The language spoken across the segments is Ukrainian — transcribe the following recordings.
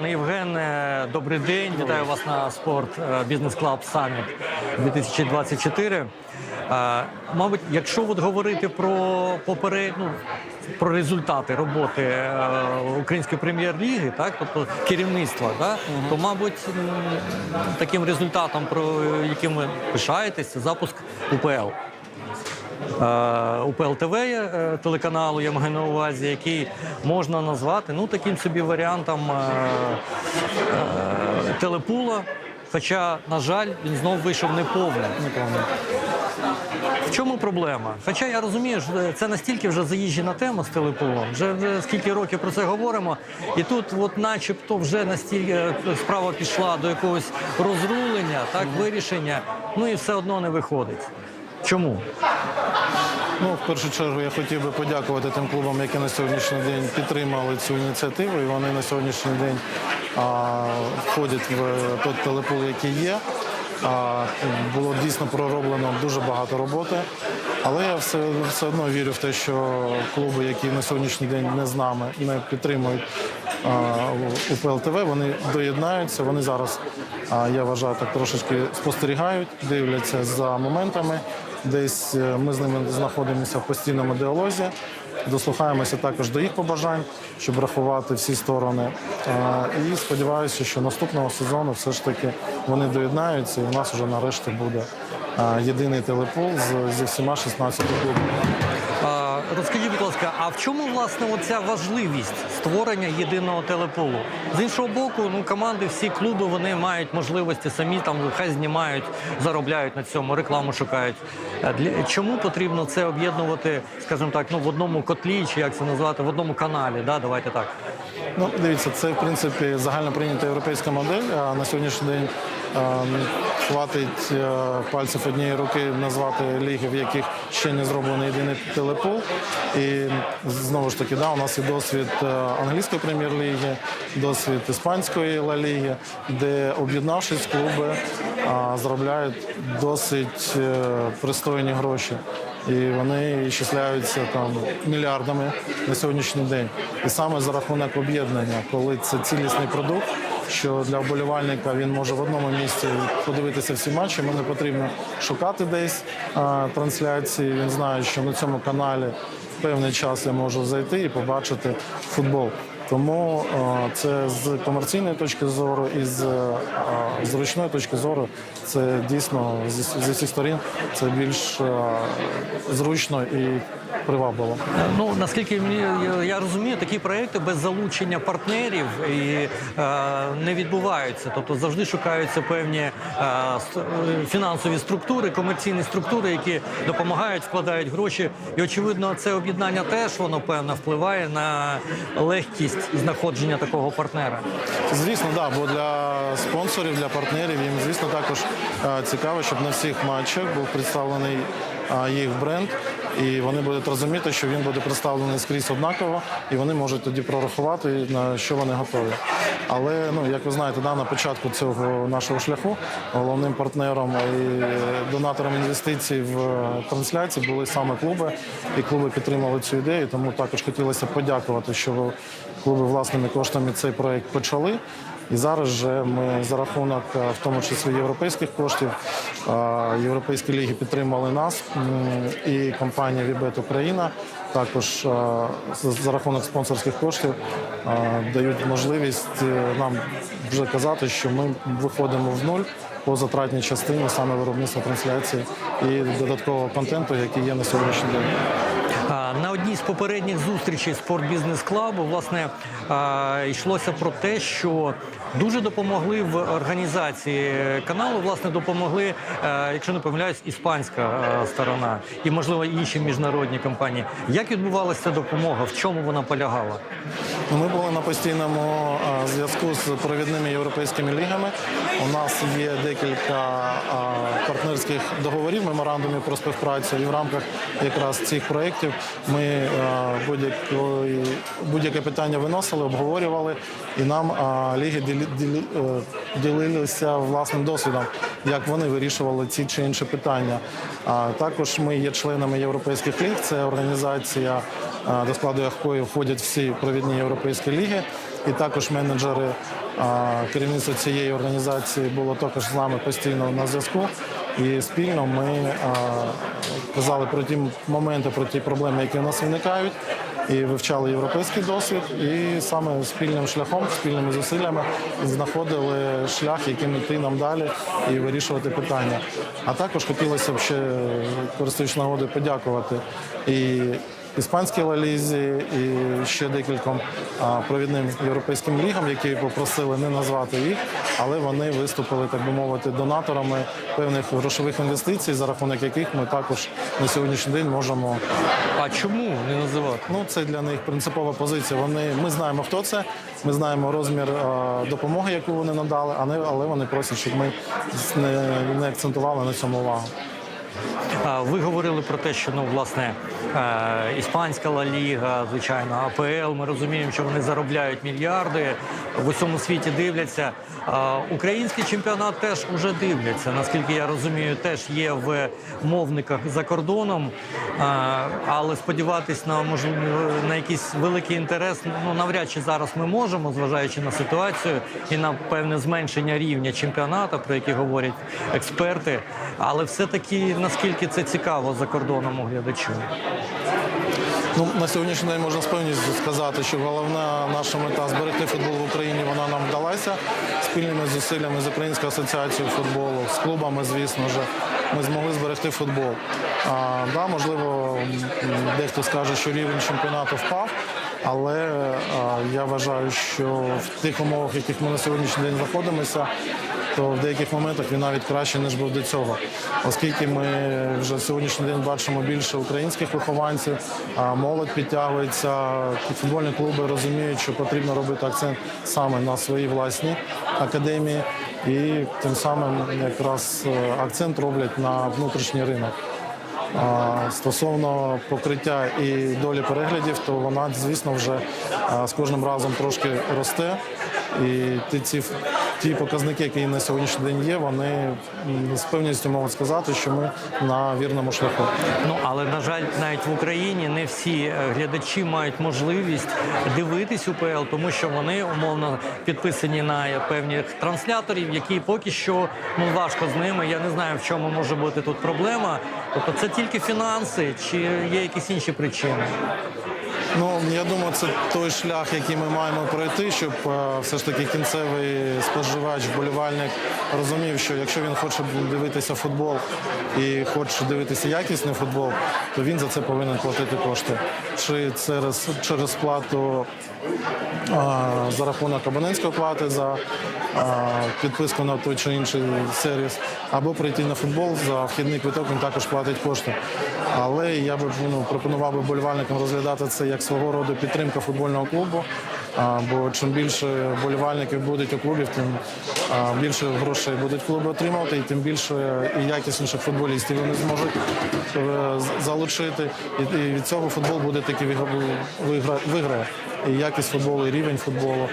Пане Євгене, добрий день. Вітаю вас на спорт бізнес клаб Саміт 2024. Е, Мабуть, якщо от говорити про поперед... ну, про результати роботи е, української прем'єр-ліги, так тобто керівництва, так, то мабуть таким результатом, про яким ви пишаєтесь, це запуск УПЛ. Е, УПЛ ТВ е, телеканалу, я маю на увазі, який можна назвати ну, таким собі варіантом е, е, телепула. Хоча, на жаль, він знов вийшов неповним. В чому проблема? Хоча я розумію, що це настільки вже заїжджена тема з телепулом, вже, скільки років про це говоримо, і тут, от, начебто, вже настільки справа пішла до якогось розрулення, так вирішення, ну і все одно не виходить. Чому? Ну, в першу чергу я хотів би подякувати тим клубам, які на сьогоднішній день підтримали цю ініціативу, і вони на сьогоднішній день а, входять в той телепул, який є. А, було дійсно пророблено дуже багато роботи. Але я все, все одно вірю в те, що клуби, які на сьогоднішній день не з нами, не підтримують а, УПЛ ТВ, вони доєднаються. Вони зараз, я вважаю, так трошечки спостерігають, дивляться за моментами. Десь е, ми з ними знаходимося в постійному діалозі, дослухаємося також до їх побажань, щоб врахувати всі сторони. І сподіваюся, що наступного сезону все ж таки вони доєднаються, і у нас вже нарешті буде єдиний телепул зі всіма 16 клубами. Розкажіть, будь ласка, а в чому власне оця важливість створення єдиного телепулу? З іншого боку, ну команди, всі клуби вони мають можливості самі там хай знімають, заробляють на цьому, рекламу шукають. Для чому потрібно це об'єднувати, скажімо так, ну в одному котлі, чи як це назвати, в одному каналі? Да, давайте так. Ну, дивіться, це в принципі загально прийнята європейська модель. А на сьогоднішній день е, хватить е, пальців однієї руки назвати ліги, в яких ще не зроблено єдиний телепул. І знову ж таки, да, у нас є досвід е, англійської прем'єр-ліги, досвід іспанської ла ліги, де об'єднавшись клуби а, заробляють досить е, пристойні гроші. І вони ісчисляються там мільярдами на сьогоднішній день. І саме за рахунок об'єднання, коли це цілісний продукт, що для вболівальника він може в одному місці подивитися всі матчі. Йому не потрібно шукати десь трансляції. Він знає, що на цьому каналі в певний час я можу зайти і побачити футбол. Тому е, це з комерційної точки зору і з е, зручної точки зору це дійсно зі, всіх сторін це більш е, зручно і привабливо. Ну наскільки я- розумію, такі проекти без залучення партнерів і не відбуваються. Тобто завжди шукаються певні фінансові структури, комерційні структури, які допомагають, вкладають гроші. І очевидно, це об'єднання теж воно певно впливає на легкість знаходження такого партнера. Звісно, да, бо для спонсорів, для партнерів їм, звісно, також е, цікаво, щоб на всіх матчах був представлений е, їх бренд, і вони будуть розуміти, що він буде представлений скрізь однаково, і вони можуть тоді прорахувати, на що вони готові. Але ну, як ви знаєте, да, на початку цього нашого шляху головним партнером і донатором інвестицій в е, трансляції були саме клуби, і клуби підтримали цю ідею. Тому також хотілося подякувати, що клуби власними коштами цей проект почали. І зараз же ми за рахунок, е, в тому числі європейських коштів, е, європейські ліги підтримали нас і компанія Вібет Україна також е, за- рахунок спонсорських коштів дають можливість нам вже казати, що ми виходимо в нуль по затратній частині саме виробництва трансляції і додаткового контенту, який є на сьогоднішній день. Одній з попередніх зустрічей спортбізнес клабу власне йшлося про те, що дуже допомогли в організації каналу. Власне, допомогли, е, якщо не помиляюсь, іспанська е, сторона і можливо інші міжнародні компанії. Як відбувалася допомога? В чому вона полягала? Ну, Ми були на постійному зв'язку з провідними європейськими лігами. У нас є декілька партнерських договорів, меморандумів про співпрацю. І в рамках якраз цих проєктів ми будь-якої- будь-яке питання виносили, обговорювали, і нам а, ліги е, ділилися власним досвідом, як вони вирішували ці чи інші питання. Також ми є членами європейських ліг. Це організація, до складу якої входять всі провідні європейські ліги. і також менеджери а, керівництво цієї організації було також з нами постійно на зв'язку. І спільно ми казали про ті моменти, про ті проблеми, які у нас виникають, і вивчали європейський досвід. І саме спільним шляхом, спільними зусиллями знаходили шлях, яким йти нам далі і вирішувати питання. А також хотілося б ще, користуючись нагодою, подякувати і іспанській лалізі, і ще декільком провідним європейським лігам, які попросили не назвати їх, але вони виступили, так би мовити, донаторами певних грошових інвестицій, за рахунок яких ми також на сьогоднішній день можемо. А чому не називати? Ну це для них принципова позиція. Вони ми знаємо, хто це. Ми знаємо розмір допомоги, яку вони надали, але вони просять, щоб ми не, не акцентували на цьому увагу. Ви говорили про те, що ну власне е, іспанська Ла Ліга, звичайно, АПЛ. Ми розуміємо, що вони заробляють мільярди в усьому світі дивляться. Український чемпіонат теж уже дивляться. Наскільки я розумію, теж є в мовниках за кордоном. Але сподіватись на можливо на якийсь великий інтерес, ну навряд чи зараз ми можемо, зважаючи на ситуацію і на певне зменшення рівня чемпіонату, про який говорять експерти. Але все-таки наскільки це цікаво за кордоном глядачу. Ну, на сьогоднішній день можна з певністю сказати, що головна наша мета зберегти футбол в Україні вона нам вдалася спільними зусиллями з Українською асоціацією футболу, з клубами, звісно ж, ми змогли зберегти футбол. А, да, можливо, дехто скаже, що рівень чемпіонату впав, але а, я вважаю, що в тих умовах, в яких ми на сьогоднішній день знаходимося, то в деяких моментах він навіть краще ніж був до цього, оскільки ми вже сьогоднішній день бачимо більше українських вихованців, а молодь підтягується. Футбольні клуби розуміють, що потрібно робити акцент саме на свої власні академії, і тим самим якраз е, акцент роблять на внутрішній ринок. Стосовно покриття і долі переглядів, то вона, звісно, вже з кожним разом трошки росте. І ті, ці, ті показники, які на сьогоднішній день є, вони з певністю можуть сказати, що ми на вірному шляху. Ну але на жаль, навіть в Україні не всі е, глядачі мають можливість дивитись УПЛ, тому що вони умовно підписані на певних трансляторів, які поки що ну важко з ними. Я не знаю, в чому може бути тут проблема. Тобто, це тільки фінанси, чи є якісь інші причини? Ну я думаю, це той шлях, який ми маємо пройти, щоб е, все ж таки кінцевий споживач, вболівальник розумів, що якщо він хоче дивитися футбол і хоче дивитися якісний футбол, то він за це повинен платити кошти. Чи через, через плату а, за рахунок абонентської плати за а, підписку на той чи інший сервіс, або прийти на футбол за вхідний квиток, він також платить кошти. Але я би ну, пропонував би болівальникам розглядати це як свого роду підтримка футбольного клубу. Бо чим більше болівальників будуть у клубі, тим більше грошей будуть клуби отримувати, і тим більше і якісніших футболістів вони зможуть е, залучити. І, від цього футбол буде таки вигра- вигра- виграє. І якість футболу, і рівень футболу.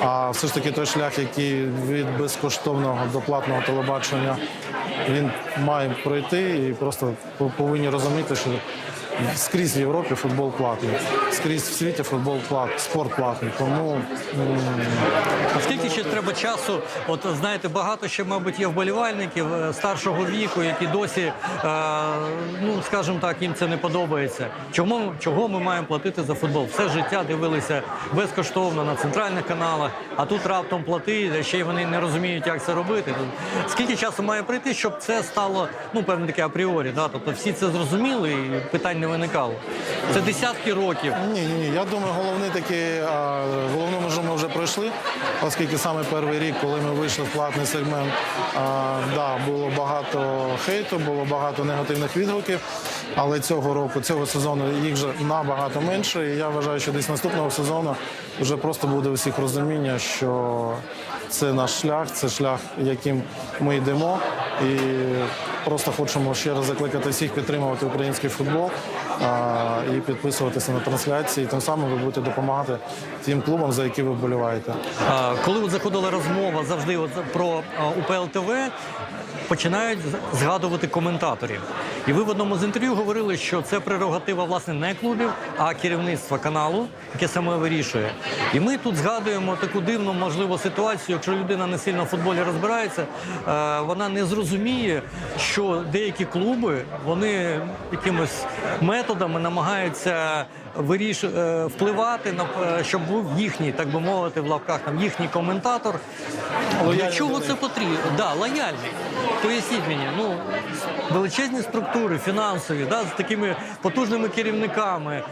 А все ж таки той шлях, який від безкоштовного до платного телебачення він має пройти, і просто повинні розуміти, що скрізь в Європі футбол платний, скрізь в світі футбол платний, спорт платний. Тому А скільки ще треба часу? От знаєте, багато ще, мабуть, є вболівальників е, старшого віку, які досі, е, ну скажімо так, їм це не подобається. Чому чого ми маємо платити за футбол? Все життя дивилися безкоштовно на центральних каналах, а тут раптом плати, ще й вони не розуміють, як це робити. Скільки часу має прийти, щоб це стало ну певне таке апріорі? Да? Тобто всі це зрозуміли і питань не виникало. Це десятки років. ні, ні, ні. Я думаю, головний такий а, головну межу ми вже пройшли, оскільки саме перший рік, коли ми вийшли в платний сегмент, а, да, було багато хейту, було багато негативних відгуків. Але цього року, цього сезону їх вже набагато менше. І я вважаю, що десь наступного сезону вже просто буде у всіх розуміння, що це наш шлях, це шлях, яким ми йдемо. І просто хочемо ще раз закликати всіх підтримувати український футбол а, і підписуватися на трансляції. Тим самим ви будете допомагати тим клубам, за які ви вболіваєте. А, Коли от заходила розмова завжди от про УПЛ ТВ, починають згадувати коментаторів. І ви в одному з інтерв'ю говорили, що це прерогатива власне не клубів, а керівництва каналу, яке саме вирішує. І ми тут згадуємо таку дивну, можливо, ситуацію, якщо людина не сильно в футболі розбирається, е, вона не зрозуміє, що деякі клуби вони якимось методами намагаються виріш... е, впливати на е, щоб був їхній, так би мовити, в лавках там їхній коментатор. Для чого це потрібно? Да, лояльний. Поясніть мені, ну величезні структури, фінансові, да, з такими потужними керівниками.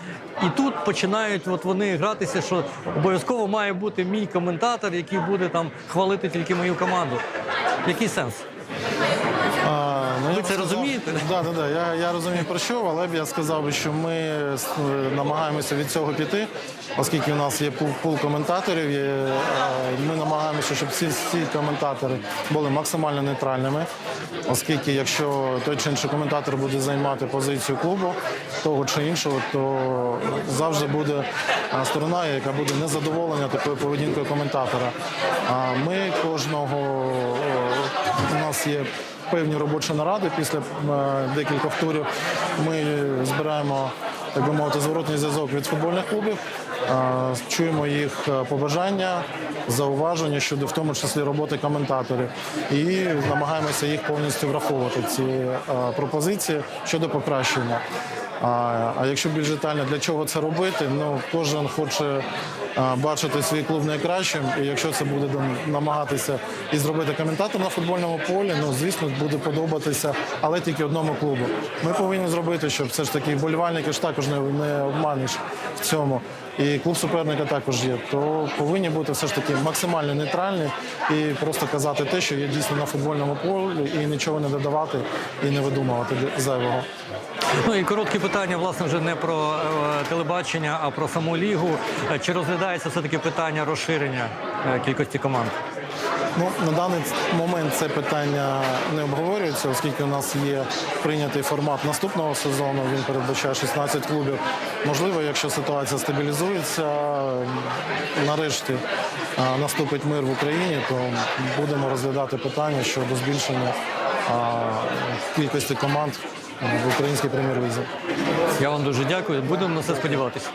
І тут починають от вони гратися, що обов'язково має бути мій коментатор, який буде там хвалити тільки мою команду. Який сенс? А, ну, Ви це сказав- розумієте? Да, да, да. Я, я розумію про що, але б я сказав що ми е, намагаємося від цього піти, оскільки у нас є пул, пул коментаторів. Є, е, ми намагаємося, щоб всі, всі коментатори були максимально нейтральними, оскільки якщо той чи інший коментатор буде займати позицію клубу, того чи іншого, то завжди буде сторона, яка буде незадоволена такою поведінкою коментатора. А ми кожного у нас є певні робочі наради після е, декількох турів. Ми збираємо, так би мовити, зворотний зв'язок від футбольних клубів, е, чуємо їх е, побажання, зауваження щодо в тому числі роботи коментаторів, і намагаємося їх повністю враховувати ці пропозиції щодо покращення. А, а якщо більш детально, для чого це робити? Ну кожен хоче бачити свій клуб найкращим, і якщо це буде намагатися і зробити коментатор на футбольному полі, ну звісно буде подобатися, але тільки одному клубу. Ми повинні зробити, щоб все ж таки вболівальники ж також не, не обманеш в цьому. І клуб суперника також є, то повинні бути все ж таки максимально нейтральні і просто казати те, що є дійсно на футбольному полі, і нічого не додавати і не видумувати зайвого. Ну і коротке питання, власне, вже не про е, телебачення, а про саму лігу. Е, Чи розглядається все таки питання розширення е, кількості команд? Ну, на даний момент це питання не обговорюється, оскільки у нас є прийнятий формат наступного сезону. Він передбачає 16 клубів. Можливо, якщо ситуація стабілізується, нарешті наступить мир в Україні, то будемо розглядати питання щодо збільшення кількості команд в українській прем'єр-лізі. Я вам дуже дякую. Будемо на це сподіватися.